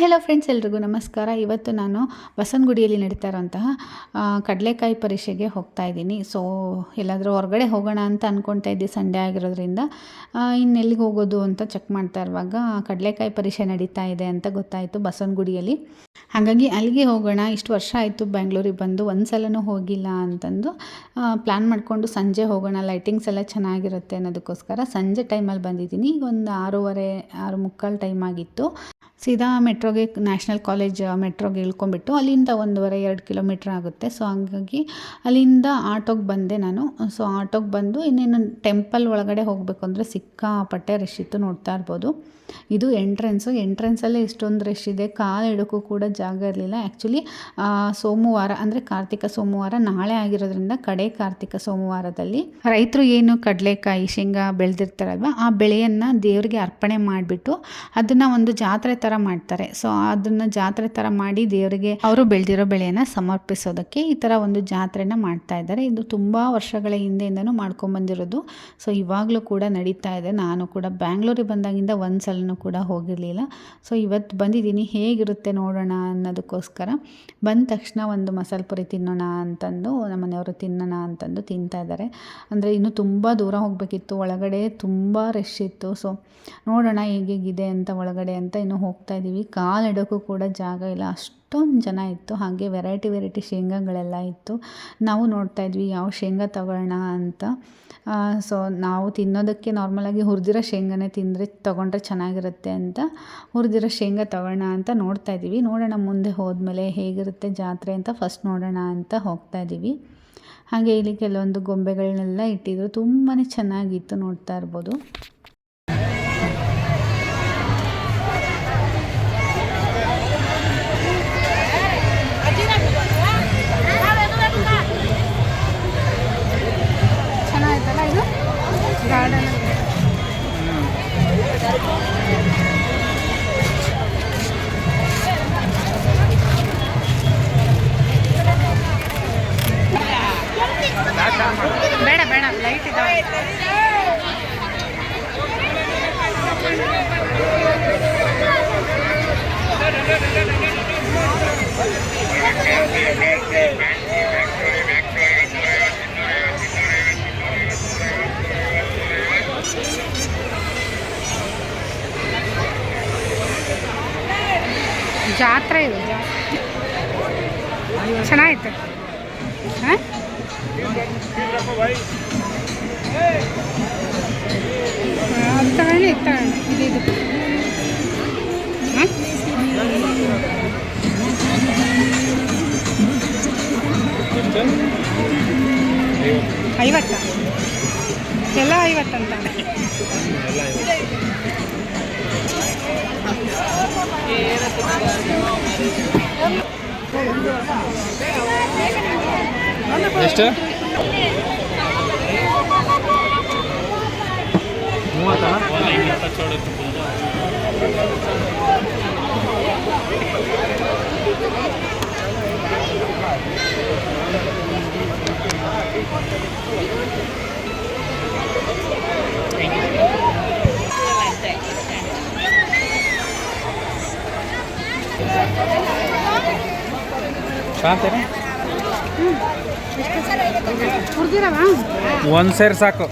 Hello friends ಎಲ್ರಿಗೂ ನಮಸ್ಕಾರ. ಇವತ್ತು ನಾನು ಬಸನ್ಗುಡಿಯಲ್ಲಿ ನಡೀತಾ ಇರೋಂತಹ ಕಡಲೆಕಾಯಿ ಪರೀಕ್ಷೆಗೆ ಹೋಗ್ತಾ ಇದ್ದೀನಿ. ಸೊ ಎಲ್ಲಾದರೂ ಹೊರಗಡೆ ಹೋಗೋಣ ಅಂತ ಅಂದ್ಕೊಳ್ತಾ ಇದ್ದೆ ಸಂಡೇ ಆಗಿರೋದ್ರಿಂದ. ಇನ್ನೆಲ್ಲಿಗೆ ಹೋಗೋದು ಅಂತ ಚೆಕ್ ಮಾಡ್ತಾ ಇರುವಾಗ ಕಡಲೆಕಾಯಿ ಪರೀಕ್ಷೆ ನಡೀತಾ ಇದೆ ಅಂತ ಗೊತ್ತಾಯಿತು ಬಸವನಗುಡಿಯಲ್ಲಿ ಹಾಗಾಗಿ ಅಲ್ಲಿಗೆ ಹೋಗೋಣ. ಇಷ್ಟು ವರ್ಷ ಆಯಿತು ಬೆಂಗಳೂರಿಗೆ ಬಂದು ಒಂದು ಸಲನೂ ಹೋಗಿಲ್ಲ ಅಂತಂದು ಪ್ಲ್ಯಾನ್ ಮಾಡಿಕೊಂಡು ಸಂಜೆ ಹೋಗೋಣ. ಲೈಟಿಂಗ್ಸ್ ಎಲ್ಲ ಚೆನ್ನಾಗಿರುತ್ತೆ ಅನ್ನೋದಕ್ಕೋಸ್ಕರ ಸಂಜೆ ಟೈಮಲ್ಲಿ ಬಂದಿದ್ದೀನಿ. ಈಗ ಒಂದು ಆರೂವರೆ, ಆರು ಮುಕ್ಕಾಲು ಟೈಮ್ ಆಗಿತ್ತು. ಸೀದಾ ಮೆಟ್ರೋಗೆ, ನ್ಯಾಷನಲ್ ಕಾಲೇಜ್ ಮೆಟ್ರೋಗೆ ಇಳ್ಕೊಂಬಿಟ್ಟು ಅಲ್ಲಿಂದ ಒಂದೂವರೆ, ಎರಡು ಕಿಲೋಮೀಟ್ರ್ ಆಗುತ್ತೆ. ಸೊ, ಹಂಗಾಗಿ ಅಲ್ಲಿಂದ ಆಟೋಗೆ ಬಂದೆ ನಾನು. ಸೊ, ಆಟೋಗೆ ಬಂದು ಇನ್ನೇನು ಟೆಂಪಲ್ ಒಳಗಡೆ ಹೋಗಬೇಕು ಅಂದರೆ ಸಿಕ್ಕಾಪಟ್ಟೆ ರಶ್ ಇತ್ತು, ನೋಡ್ತಾ ಇರ್ಬೋದು. ಇದು ಎಂಟ್ರೆನ್ಸು. ಎಂಟ್ರೆನ್ಸಲ್ಲೇ ಇಷ್ಟೊಂದು ರಶ್ ಇದೆ. ಕಾಲು ಇಡೋಕ್ಕೂ ಕೂಡ ಜಾಗ ಇರಲಿಲ್ಲ. ಆ್ಯಕ್ಚುಲಿ ಸೋಮವಾರ ಅಂದರೆ ಕಾರ್ತಿಕ ಸೋಮವಾರ ನಾಳೆ ಆಗಿರೋದ್ರಿಂದ ಕಡೆ ಕಾರ್ತಿಕ ಸೋಮವಾರದಲ್ಲಿ ರೈತರು ಏನು ಕಡಲೆಕಾಯಿ, ಶೇಂಗಾ ಬೆಳೆದಿರ್ತಾರಲ್ವ, ಆ ಬೆಳೆಯನ್ನು ದೇವರಿಗೆ ಅರ್ಪಣೆ ಮಾಡಿಬಿಟ್ಟು ಅದನ್ನು ಒಂದು ಜಾತ್ರೆ ಮಾಡ್ತಾರೆ. ಸೊ ಅದನ್ನು ಜಾತ್ರೆ ಥರ ಮಾಡಿ ದೇವರಿಗೆ ಅವರು ಬೆಳೆದಿರೋ ಬೆಳೆಯನ್ನು ಸಮರ್ಪಿಸೋದಕ್ಕೆ ಈ ಥರ ಒಂದು ಜಾತ್ರೆನ ಮಾಡ್ತಾ ಇದ್ದಾರೆ. ಇದು ತುಂಬ ವರ್ಷಗಳ ಹಿಂದೆಯಿಂದನೂ ಮಾಡ್ಕೊಂಬಂದಿರೋದು ಸೊ ಇವಾಗಲೂ ಕೂಡ ನಡೀತಾ ಇದೆ. ನಾನು ಕೂಡ ಬ್ಯಾಂಗ್ಳೂರಿಗೆ ಬಂದಾಗಿಂದ ಒಂದು ಸಲನೂ ಕೂಡ ಹೋಗಿರಲಿಲ್ಲ. ಸೊ ಇವತ್ತು ಬಂದಿದ್ದೀನಿ. ಹೇಗಿರುತ್ತೆ ನೋಡೋಣ ಅನ್ನೋದಕ್ಕೋಸ್ಕರ ಬಂದ ತಕ್ಷಣ ಒಂದು ಮಸಾಲೆ ಪುರಿ ತಿನ್ನೋಣ ಅಂತಂದು ನಮ್ಮ ಮನೆಯವರು ತಿನ್ನೋಣ ಅಂತಂದು ತಿಂತಾ ಇದ್ದಾರೆ. ಅಂದರೆ ಇನ್ನೂ ತುಂಬ ದೂರ ಹೋಗಬೇಕಿತ್ತು. ಒಳಗಡೆ ತುಂಬ ರಶ್ ಇತ್ತು. ಸೊ ನೋಡೋಣ ಹೇಗೇಗಿದೆ ಅಂತ ಒಳಗಡೆ ಅಂತ ಇನ್ನೂ ಹೋಗ್ತಾ ಇದ್ದೀವಿ. ಕಾಲು ಇಡೋಕ್ಕೂ ಕೂಡ ಜಾಗ ಇಲ್ಲ. ಅಷ್ಟೊಂದು ಜನ ಇತ್ತು. ಹಾಗೆ ವೆರೈಟಿ ವೆರೈಟಿ ಶೇಂಗಾಗಳೆಲ್ಲ ಇತ್ತು. ನಾವು ನೋಡ್ತಾ ಇದ್ವಿ ಯಾವ ಶೇಂಗಾ ತಗೊಳ್ಳೋಣ ಅಂತ. ಸೊ ನಾವು ತಿನ್ನೋದಕ್ಕೆ ನಾರ್ಮಲಾಗಿ ಹುರಿದಿರೋ ಶೇಂಗಾನೇ ತಿಂದರೆ ತೊಗೊಂಡ್ರೆ ಚೆನ್ನಾಗಿರುತ್ತೆ ಅಂತ ಹುರಿದಿರೋ ಶೇಂಗಾ ತಗೊಳ್ಳೋಣ ಅಂತ ನೋಡ್ತಾ ಇದ್ದೀವಿ. ನೋಡೋಣ ಮುಂದೆ ಹೋದ್ಮೇಲೆ ಹೇಗಿರುತ್ತೆ ಜಾತ್ರೆ ಅಂತ ಫಸ್ಟ್ ನೋಡೋಣ ಅಂತ ಹೋಗ್ತಾ ಇದ್ದೀವಿ. ಹಾಗೆ ಇಲ್ಲಿ ಕೆಲವೊಂದು ಗೊಂಬೆಗಳನ್ನೆಲ್ಲ ಇಟ್ಟಿದ್ರು. ತುಂಬಾ ಚೆನ್ನಾಗಿತ್ತು ನೋಡ್ತಾ ಇರ್ಬೋದು. ಜಾತ್ರೆ ಇದು. ಚೆನ್ನಾಗಿತ್ತು ಹಾಂ? ಅದು ತಗೊಳ್ಳಿ ಇದು ತಗೊಳ್ಳಿ ಇದು ಇದು ಹಾಂ ಐವತ್ತ ಎಲ್ಲ ಐವತ್ತಂತ ಎಷ್ಟು ಶಾಂತಿನ ಹುಡ್ದಿರವ ಒಂದು ಸೇರ್ ಸಾಕು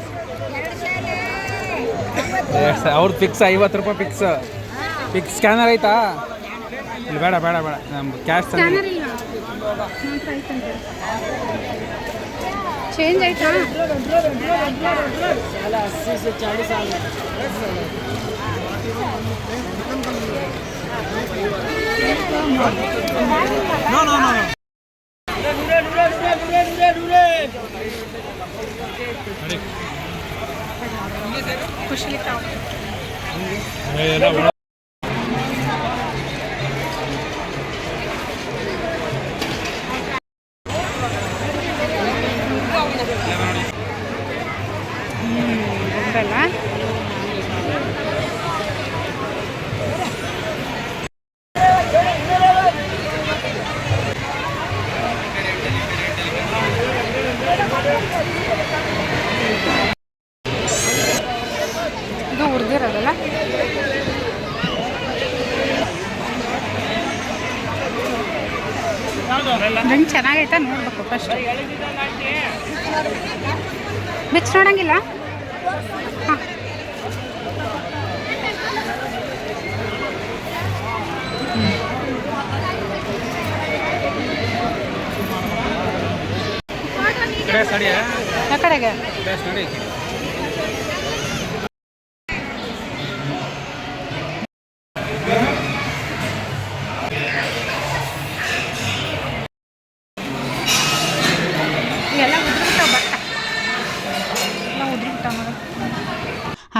ಅವ್ರದ್ದು ಫಿಕ್ಸ್ ಐವತ್ತು ರೂಪಾಯಿ ಫಿಕ್ಸ್ ಫಿಕ್ಸ್ ಸ್ಕ್ಯಾನರ್ ಐತಾ ಇಲ್ಲಿ ಬೇಡ ಬೇಡ ಬೇಡ ನಮ್ದು ಕ್ಯಾಶ್ ಸ್ಕ್ಯಾನರ್ ಇಲ್ಲ ಮಾತ್ರ ಐತಂತೆ ಚೇಂಜ್ ரொம்பலாம் ಹುರಿದಿರೋದಲ್ಲ ನಂಗೆ ಚೆನ್ನಾಗೈತಾ ನೋಡ್ಬೇಕು ಫಸ್ಟ್ ಮಿಕ್ಸ್ ನೋಡಂಗಿಲ್ಲ? ಹಾಂ. ಆ? ಕಡೆಗೆ?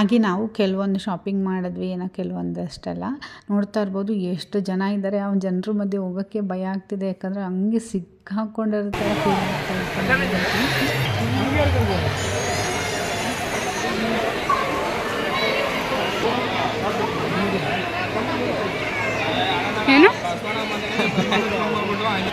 ಹಾಗೆ ನಾವು ಕೆಲವೊಂದು ಶಾಪಿಂಗ್ ಮಾಡಿದ್ವಿ ಏನೋ ಕೆಲವೊಂದಷ್ಟೆಲ್ಲ ನೋಡ್ತಾ ಇರ್ಬೋದು ಎಷ್ಟು ಜನ ಇದ್ದಾರೆ ಅವ್ನ ಜನರ ಮಧ್ಯೆ ಹೋಗೋಕ್ಕೆ ಭಯ ಆಗ್ತಿದೆ. ಯಾಕಂದರೆ ಹಂಗೆ ಸಿಕ್ಕಾಕೊಂಡಿರ್ತಾರೆ ಏನು ಮಾಡ್ರಪ್ಪ ಗಲಾಟೆ ಗಲಾಟೆ ಗಲಾಟೆ ಗಲಾಟೆ ಹೋಗೋಣ ಹೋಗ್ಲಿ ಅಲ್ಲಿ.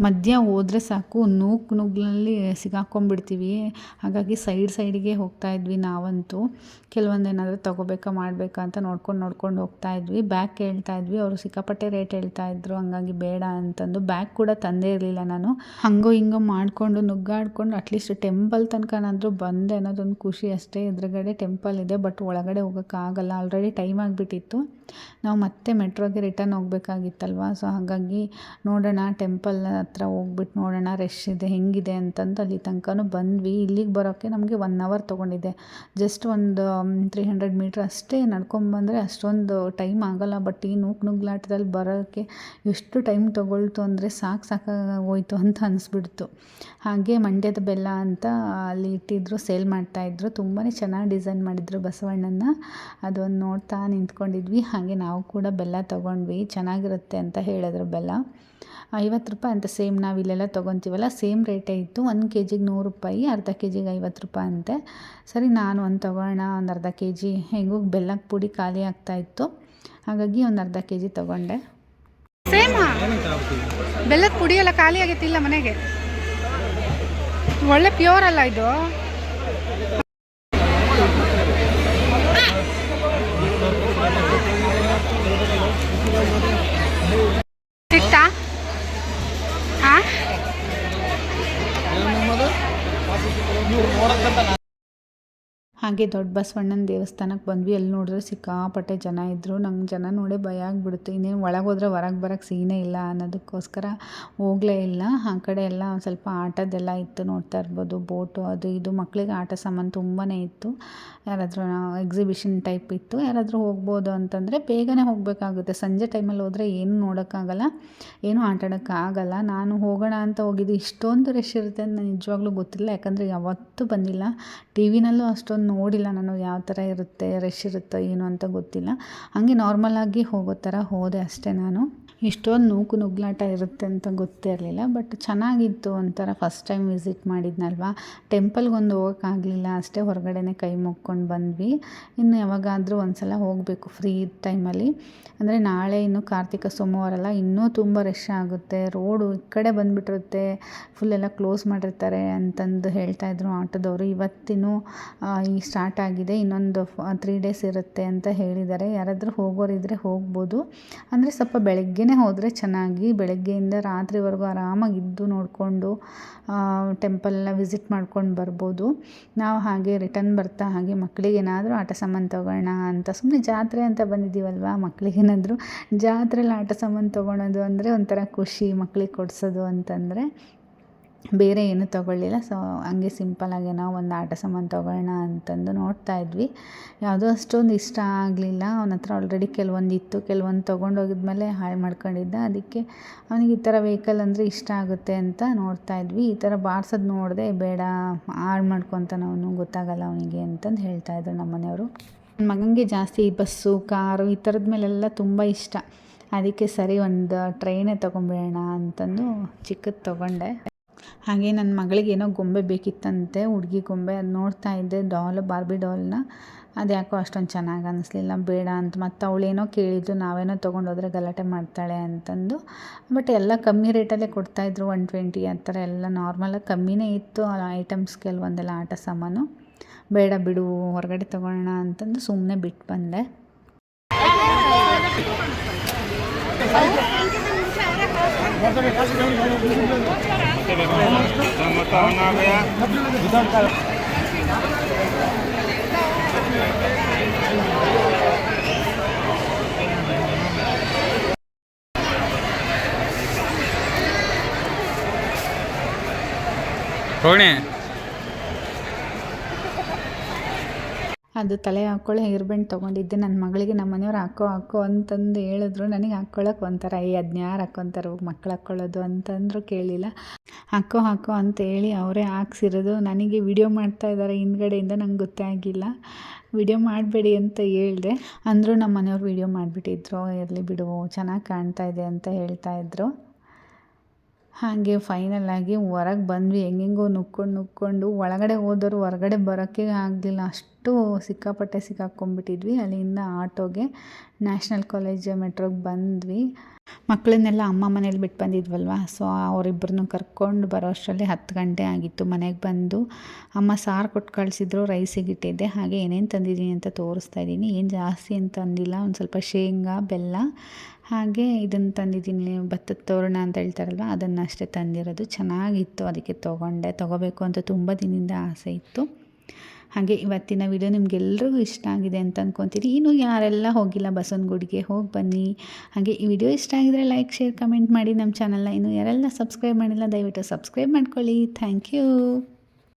ಮಧ್ಯ ಹೋದರೆ ಸಾಕು, ನೂಕು ನುಗ್ಗಲಲ್ಲಿ ಸಿಗಾಕೊಂಡ್ಬಿಡ್ತೀವಿ. ಹಾಗಾಗಿ ಸೈಡ್ ಸೈಡಿಗೆ ಹೋಗ್ತಾ ಇದ್ವಿ ನಾವಂತೂ. ಕೆಲವೊಂದು ಏನಾದರೂ ತೊಗೋಬೇಕಾ, ಮಾಡಬೇಕಾ ಅಂತ ನೋಡ್ಕೊಂಡು ನೋಡ್ಕೊಂಡು ಹೋಗ್ತಾ ಇದ್ವಿ. ಬ್ಯಾಗ್ ಇದ್ವಿ. ಅವರು ಸಿಕ್ಕಾಪಟ್ಟೆ ರೇಟ್ ಹೇಳ್ತಾ ಇದ್ರು. ಹಂಗಾಗಿ ಬೇಡ ಅಂತಂದು ಬ್ಯಾಗ್ ಕೂಡ ತಂದೇ ಇರಲಿಲ್ಲ ನಾನು. ಹಂಗೋ ಹಿಂಗೋ ಮಾಡಿಕೊಂಡು, ನುಗ್ಗಾಡ್ಕೊಂಡು ಅಟ್ಲೀಸ್ಟ್ ಟೆಂಪಲ್ ತನಕನಾದರೂ ಬಂದೆ ಅನ್ನೋದೊಂದು ಖುಷಿ ಅಷ್ಟೇ. ಎದುರುಗಡೆ ಟೆಂಪಲ್ ಇದೆ ಬಟ್ ಒಳಗಡೆ ಹೋಗೋಕ್ಕಾಗಲ್ಲ ಆಲ್ರೆಡಿ ಟೈಮ್ ಆಗಿಬಿಟ್ಟಿತ್ತು. ನಾವು ಮತ್ತೆ ಮೆಟ್ರೋಗೆ ರಿಟರ್ನ್ ಹೋಗ್ಬೇಕಾಗಿತ್ತಲ್ವ? ಸೊ ಹಾಗಾಗಿ ನೋಡೋಣ ಟೆಂಪಲ್ ಹತ್ರ ಹೋಗ್ಬಿಟ್ಟು ನೋಡೋಣ ರಶ್ ಇದೆ, ಹೆಂಗಿದೆ ಅಂತಂದು ಅಲ್ಲಿ ತನಕನೂ ಬಂದ್ವಿ. ಇಲ್ಲಿಗೆ ಬರೋಕ್ಕೆ ನಮಗೆ ಒನ್ ಅವರ್ ತೊಗೊಂಡಿದೆ ಜಸ್ಟ್ ಒಂದು ತ್ರೀ ಹಂಡ್ರೆಡ್ ಮೀಟ್ರ್ ಅಷ್ಟೇ ನಡ್ಕೊಂಬಂದರೆ ಅಷ್ಟೊಂದು ಟೈಮ್ ಆಗೋಲ್ಲ. ಬಟ್ ಈ ನೂಕು ನುಗ್ಲಾಟದಲ್ಲಿ ಬರೋಕ್ಕೆ ಎಷ್ಟು ಟೈಮ್ ತೊಗೊಳ್ತು ಅಂದರೆ ಸಾಕು ಸಾಕಾಗೋಯ್ತು ಅಂತ ಅನಿಸ್ಬಿಡ್ತು. ಹಾಗೆ ಮಂಡ್ಯದ ಬೆಲ್ಲ ಅಂತ ಅಲ್ಲಿ ಇಟ್ಟಿದ್ರು ಸೇಲ್ ಮಾಡ್ತಾಯಿದ್ರು ತುಂಬಾ ಚೆನ್ನಾಗಿ ಡಿಸೈನ್ ಮಾಡಿದ್ರು ಬಸವಣ್ಣನ ಅದೊಂದು ನೋಡ್ತಾ ನಿಂತ್ಕೊಂಡಿದ್ವಿ. ಹಾಗೆ ನಾವು ಕೂಡ ಬೆಲ್ಲ ತೊಗೊಂಡ್ವಿ. ಚೆನ್ನಾಗಿರುತ್ತೆ ಅಂತ ಹೇಳಿದ್ರು ಬೆಲ್ಲ. ಐವತ್ತು ರೂಪಾಯಿ ಅಂತ ಸೇಮ್ ನಾವು ಇಲ್ಲೆಲ್ಲ ತೊಗೊತೀವಲ್ಲ, ಸೇಮ್ ರೇಟೇ ಇತ್ತು. ಒಂದು ಕೆ ಜಿಗೆ ನೂರು ರೂಪಾಯಿ, ಅರ್ಧ ಕೆ ಜಿಗೆ ಐವತ್ತು ರೂಪಾಯಿ ಅಂತೆ. ಸರಿ, ನಾನು ಒಂದು ತೊಗೊಳ್ಳೋಣ ಒಂದು ಅರ್ಧ ಕೆ ಜಿ ಹೆಂಗೂ ಬೆಲ್ಲಕ್ಕೆ ಪುಡಿ ಖಾಲಿ ಆಗ್ತಾಯಿತ್ತು ಹಾಗಾಗಿ ಒಂದು ಅರ್ಧ ಕೆ ಜಿ ತೊಗೊಂಡೆ. ಸೇಮ್? ಬೆಲ್ಲದ ಪುಡಿ ಎಲ್ಲ ಖಾಲಿ ಆಗೈತಿಲ್ಲ ಮನೆಗೆ? ಒಳ್ಳೆ ಪ್ಯೂರ್ ಅಲ್ಲ ಇದು. ಹಾಗೆ ದೊಡ್ಡ ಬಸವಣ್ಣನ ದೇವಸ್ಥಾನಕ್ಕೆ ಬಂದ್ವಿ. ಅಲ್ಲಿ ನೋಡಿದ್ರೆ ಸಿಕ್ಕಾಪಟ್ಟೆ ಜನ ಇದ್ದರು ನಂಗೆ ಜನ ನೋಡೇ ಭಯ ಆಗ್ಬಿಡ್ತು. ಇನ್ನೇನು ಒಳಗೆ ಹೋದ್ರೆ ಹೊರಗೆ ಬರೋಕ್ಕೆ ಸೀನೇ ಇಲ್ಲ ಅನ್ನೋದಕ್ಕೋಸ್ಕರ ಹೋಗಲೇ ಇಲ್ಲ. ಆ ಕಡೆ ಎಲ್ಲ ಒಂದು ಸ್ವಲ್ಪ ಆಟದೆಲ್ಲ ಇತ್ತು ನೋಡ್ತಾ ಇರ್ಬೋದು. ಬೋಟು ಅದು ಇದು. ಮಕ್ಕಳಿಗೆ ಆಟ ಸಾಮಾನು ತುಂಬಾ ಇತ್ತು. ಯಾರಾದರೂ ಎಕ್ಸಿಬಿಷನ್ ಟೈಪ್ ಇತ್ತು. ಯಾರಾದರೂ ಹೋಗ್ಬೋದು ಅಂತಂದರೆ ಬೇಗನೆ ಹೋಗಬೇಕಾಗುತ್ತೆ. ಸಂಜೆ ಟೈಮಲ್ಲಿ ಹೋದರೆ ಏನು ನೋಡೋಕ್ಕಾಗಲ್ಲ. ಏನೂ ಆಟಾಡೋಕ್ಕಾಗಲ್ಲ. ನಾನು ಹೋಗೋಣ ಅಂತ ಹೋಗಿದ್ದು ಇಷ್ಟೊಂದು ರಶ್ ಇರುತ್ತೆ ಅಂತ ನಿಜವಾಗ್ಲೂ ಗೊತ್ತಿಲ್ಲ. ಯಾಕಂದರೆ ಯಾವತ್ತೂ ಬಂದಿಲ್ಲ. ಟಿ ವಿನಲ್ಲೂ ಅಷ್ಟೊಂದು ನೋಡಿಲ್ಲ ನಾನು ಯಾವ ಥರ ಇರುತ್ತೆ ರಶ್ ಇರುತ್ತೋ ಏನು ಅಂತ ಗೊತ್ತಿಲ್ಲ. ಹಾಗೆ ನಾರ್ಮಲಾಗಿ ಹೋಗೋ ಥರ ಹೋದೆ ಅಷ್ಟೇ ನಾನು. ಇಷ್ಟೊಂದು ನೂಕು ನುಗ್ಲಾಟ ಇರುತ್ತೆ ಅಂತ ಗೊತ್ತೇ ಇರಲಿಲ್ಲ ಬಟ್ ಚೆನ್ನಾಗಿತ್ತು ಒಂಥರ ಫಸ್ಟ್ ಟೈಮ್ ವಿಸಿಟ್ ಮಾಡಿದ್ನಲ್ವ? ಟೆಂಪಲ್ಗೊಂದು ಹೋಗೋಕ್ಕಾಗಲಿಲ್ಲ, ಅಷ್ಟೇ ಹೊರಗಡೆನೆ ಕೈ ಮುಕ್ಕೊಂಡು ಬಂದ್ವಿ. ಇನ್ನು ಯಾವಾಗಾದರೂ ಒಂದು ಸಲ ಹೋಗಬೇಕು ಫ್ರೀ ಟೈಮಲ್ಲಿ ಅಂದರೆ ನಾಳೆ ಇನ್ನು ಕಾರ್ತಿಕ ಸೋಮವಾರ ಅಲ್ಲ, ಇನ್ನೂ ತುಂಬ ರಶ್ ಆಗುತ್ತೆ. ರೋಡು ಈ ಕಡೆ ಬಂದುಬಿಟ್ಟಿರುತ್ತೆ ಫುಲ್ಲೆಲ್ಲ ಕ್ಲೋಸ್ ಮಾಡಿರ್ತಾರೆ ಅಂತಂದು ಹೇಳ್ತಾಯಿದ್ರು ಆಟೋದವರು. ಇವತ್ತಿನೂ ಈ ಸ್ಟಾರ್ಟ್ ಆಗಿದೆ, ಇನ್ನೊಂದು ತ್ರೀ ಡೇಸ್ ಇರುತ್ತೆ ಅಂತ ಹೇಳಿದ್ದಾರೆ. ಯಾರಾದರೂ ಹೋಗೋರಿದ್ದರೆ ಹೋಗ್ಬೋದು. ಅಂದರೆ ಸ್ವಲ್ಪ ಬೆಳಗ್ಗೆನೇ ಹೋದರೆ ಚೆನ್ನಾಗಿ ಬೆಳಗ್ಗೆಯಿಂದ ರಾತ್ರಿವರೆಗೂ ಆರಾಮಾಗಿ ಇದ್ದು ನೋಡಿಕೊಂಡು ಟೆಂಪಲ್ನ ವಿಸಿಟ್ ಮಾಡ್ಕೊಂಡು ಬರ್ಬೋದು. ನಾವು ಹಾಗೆ ರಿಟರ್ನ್ ಬರ್ತಾ ಹಾಗೆ ಮಕ್ಕಳಿಗೆ ಏನಾದರೂ ಆಟ ಸಾಮಾನು ತೊಗೊಳ್ಳೋಣ ಅಂತ ಸುಮ್ಮನೆ ಜಾತ್ರೆ ಅಂತ ಬಂದಿದ್ದೀವಲ್ವ? ಮಕ್ಕಳಿಗೇನಾದರೂ ಜಾತ್ರೆಯಲ್ಲಿ ಆಟ ಸಾಮಾನು ತೊಗೊಳೋದು ಅಂದರೆ ಒಂಥರ ಖುಷಿ ಮಕ್ಳಿಗೆ ಕೊಡಿಸೋದು ಅಂತಂದರೆ. ಬೇರೆ ಏನೂ ತೊಗೊಳ್ಳಿಲ್ಲ. ಸೊ ಹಂಗೆ ಸಿಂಪಲಾಗಿ ನಾವು ಒಂದು ಆಟ ಸಾಮಾನು ತೊಗೊಳ್ಳೋಣ ಅಂತಂದು ನೋಡ್ತಾ ಇದ್ವಿ. ಯಾವುದೂ ಅಷ್ಟೊಂದು ಇಷ್ಟ ಆಗಲಿಲ್ಲ. ಅವನ ಹತ್ರ ಆಲ್ರೆಡಿ ಕೆಲವೊಂದು ಇತ್ತು. ಕೆಲವೊಂದು ತೊಗೊಂಡೋಗಿದ್ಮೇಲೆ ಹಾಳು ಮಾಡ್ಕೊಂಡಿದ್ದ. ಅದಕ್ಕೆ ಅವನಿಗೆ ಈ ಥರ ವೆಹಿಕಲ್ ಅಂದರೆ ಇಷ್ಟ ಆಗುತ್ತೆ ಅಂತ ನೋಡ್ತಾ ಇದ್ವಿ. ಈ ಥರ ಬಾರ್ಸೋದು ನೋಡಿದೆ ಬೇಡ, ಹಾಳು ಮಾಡ್ಕೊತಾನೆ ಅವನು, ಗೊತ್ತಾಗಲ್ಲ ಅವನಿಗೆ ಅಂತಂದು ಹೇಳ್ತಾ ಇದ್ರು ನಮ್ಮ ಮನೆಯವರು ನನ್ನ ಮಗನಿಗೆ ಜಾಸ್ತಿ ಬಸ್ಸು ಕಾರು ಈ ಥರದ ಮೇಲೆಲ್ಲ ತುಂಬ ಇಷ್ಟ. ಅದಕ್ಕೆ ಸರಿ ಒಂದು ಟ್ರೈನೇ ತೊಗೊಂಬಿಡೋಣ ಅಂತಂದು ಚಿಕ್ಕದು ತೊಗೊಂಡೆ. ಹಾಗೆ ನನ್ನ ಮಗಳಿಗೆ ಏನೋ ಗೊಂಬೆ ಬೇಕಿತ್ತಂತೆ, ಹುಡುಗಿ ಗೊಂಬೆ ಅದು ನೋಡ್ತಾ ಇದ್ದೆ ಡಾಲ್ ಬಾರ್ಬಿ ಡಾಲ್ನ ಅದು ಯಾಕೋ ಅಷ್ಟೊಂದು ಚೆನ್ನಾಗಿ ಅನ್ನಿಸ್ಲಿಲ್ಲ ಬೇಡ ಅಂತ. ಮತ್ತು ಅವಳೇನೋ ಕೇಳಿದ್ದು, ನಾವೇನೋ ತೊಗೊಂಡೋದ್ರೆ ಗಲಾಟೆ ಮಾಡ್ತಾಳೆ ಅಂತಂದು. ಬಟ್ ಎಲ್ಲ ಕಮ್ಮಿ ರೇಟಲ್ಲೇ ಕೊಡ್ತಾಯಿದ್ರು ಒನ್ ಟ್ವೆಂಟಿ ಆ ಥರ ಎಲ್ಲ ನಾರ್ಮಲಾಗಿ ಕಮ್ಮಿನೇ ಇತ್ತು ಆ ಐಟಮ್ಸ್ ಕೆಲವೊಂದೆಲ್ಲ ಆಟ ಸಾಮಾನು. ಬೇಡ ಬಿಡು, ಹೊರಗಡೆ ತೊಗೊಳ್ಳೋಣ ಅಂತಂದು ಸುಮ್ಮನೆ ಬಿಟ್ಟು ಬಂದೆ. ರೋಹಿಣಿ ಅದು ತಲೆ ಹಾಕ್ಕೊಳ್ಳೋ ಹೇರ್ ಬ್ಯಾಂಡ್ ತೊಗೊಂಡಿದ್ದೆ ನನ್ನ ಮಗಳಿಗೆ, ನಮ್ಮ ಮನೆಯವ್ರು ಹಾಕೋ ಹಾಕೋ ಅಂತಂದು ಹೇಳಿದ್ರು. ನನಗೆ ಹಾಕ್ಕೊಳ್ಳೋಕೆ ಒಂಥರ ಈ ಅದನ್ನ ಯಾರು ಹಾಕ್ಕೊತಾರೆ ಮಕ್ಳು ಹಾಕ್ಕೊಳ್ಳೋದು ಅಂತಂದ್ರು ಕೇಳಿಲ್ಲ. ಹಾಕೋ ಹಾಕೋ ಅಂತ ಹೇಳಿ ಅವರೇ ಹಾಕ್ಸಿರೋದು. ನನಗೆ ವಿಡಿಯೋ ಮಾಡ್ತಾ ಇದ್ದಾರೆ ಹಿಂದ್ಗಡೆಯಿಂದ, ನಂಗೆ ಗೊತ್ತೇ ಆಗಿಲ್ಲ. ವಿಡಿಯೋ ಮಾಡಬೇಡಿ ಅಂತ ಹೇಳಿದೆ. ಅಂದರೂ ನಮ್ಮ ಮನೆಯವ್ರು ವಿಡಿಯೋ ಮಾಡಿಬಿಟ್ಟಿದ್ರು. ಇರಲಿ ಬಿಡು, ಚೆನ್ನಾಗಿ ಕಾಣ್ತಾ ಇದೆ ಅಂತ ಹೇಳ್ತಾ ಇದ್ರು. ಹಾಗೆ ಫೈನಲ್ ಆಗಿ ಹೊರಗೆ ಬಂದ್ವಿ. ಹೆಂಗೆಂಗೋ ನುಕ್ಕೊಂಡು ನುಕ್ಕೊಂಡು, ಒಳಗಡೆ ಹೋದವರು ಹೊರಗಡೆ ಬರೋಕ್ಕೆ ಆಗಲಿಲ್ಲ. ಅಷ್ಟು ಸಿಕ್ಕಾಪಟ್ಟೆ ಸಿಕ್ಕಾಕ್ಕೊಂಡ್ಬಿಟ್ಟಿದ್ವಿ ಅಲ್ಲಿಂದ ಆಟೋಗೆ ನ್ಯಾಷನಲ್ ಕಾಲೇಜ್ ಮೆಟ್ರೋಗೆ ಬಂದ್ವಿ. ಮಕ್ಕಳನ್ನೆಲ್ಲ ಅಮ್ಮ ಮನೇಲಿ ಬಿಟ್ಟು ಬಂದಿದ್ವಲ್ವ? ಸೊ ಅವರಿಬ್ಬರನ್ನು ಕರ್ಕೊಂಡು ಬರೋ ಅಷ್ಟರಲ್ಲಿ ಹತ್ತು ಗಂಟೆ ಆಗಿತ್ತು. ಮನೆಗೆ ಬಂದು ಅಮ್ಮ ಸಾರು ಕೊಟ್ಟು ಕಳಿಸಿದ್ರು ರೈಸಿಗೆ ಇಟ್ಟಿದ್ದೆ ಹಾಗೆ ಏನೇನು ತಂದಿದ್ದೀನಿ ಅಂತ ತೋರಿಸ್ತಾ ಇದ್ದೀನಿ. ಏನು ಜಾಸ್ತಿ ಅಂತ ಅಂದಿಲ್ಲ ಒಂದು ಸ್ವಲ್ಪ ಶೇಂಗಾ, ಬೆಲ್ಲ, ಹಾಗೆ ಇದನ್ನು ತಂದಿದ್ದೀನಿ. ಭತ್ತದ ತೋರಣ ಅಂತ ಹೇಳ್ತಾರಲ್ವ? ಅದನ್ನು ಅಷ್ಟೇ ತಂದಿರೋದು. ಚೆನ್ನಾಗಿತ್ತು. ಅದಕ್ಕೆ ತೊಗೊಂಡೆ. ತೊಗೋಬೇಕು ಅಂತ ತುಂಬ ದಿನದಿಂದ ಆಸೆ ಇತ್ತು. ಹಾಗೆ ಇವತ್ತಿನ ವಿಡಿಯೋ ನಿಮಗೆಲ್ರಿಗೂ ಇಷ್ಟ ಆಗಿದೆ ಅಂತ ಅಂದ್ಕೊತೀನಿ ಇನ್ನು ಯಾರೆಲ್ಲ ಹೋಗಿಲ್ಲ ಬಸವನಗುಡಿಗೆ, ಹೋಗಿ ಬನ್ನಿ. ಹಾಗೆ ಈ ವಿಡಿಯೋ ಇಷ್ಟ ಆಗಿದರೆ ಲೈಕ್ ಶೇರ್ ಕಮೆಂಟ್ ಮಾಡಿ ನಮ್ಮ ಚಾನಲ್ನ ಇನ್ನು ಯಾರೆಲ್ಲ ಸಬ್ಸ್ಕ್ರೈಬ್ ಮಾಡಿಲ್ಲ, ದಯವಿಟ್ಟು ಸಬ್ಸ್ಕ್ರೈಬ್ ಮಾಡ್ಕೊಳ್ಳಿ. Thank you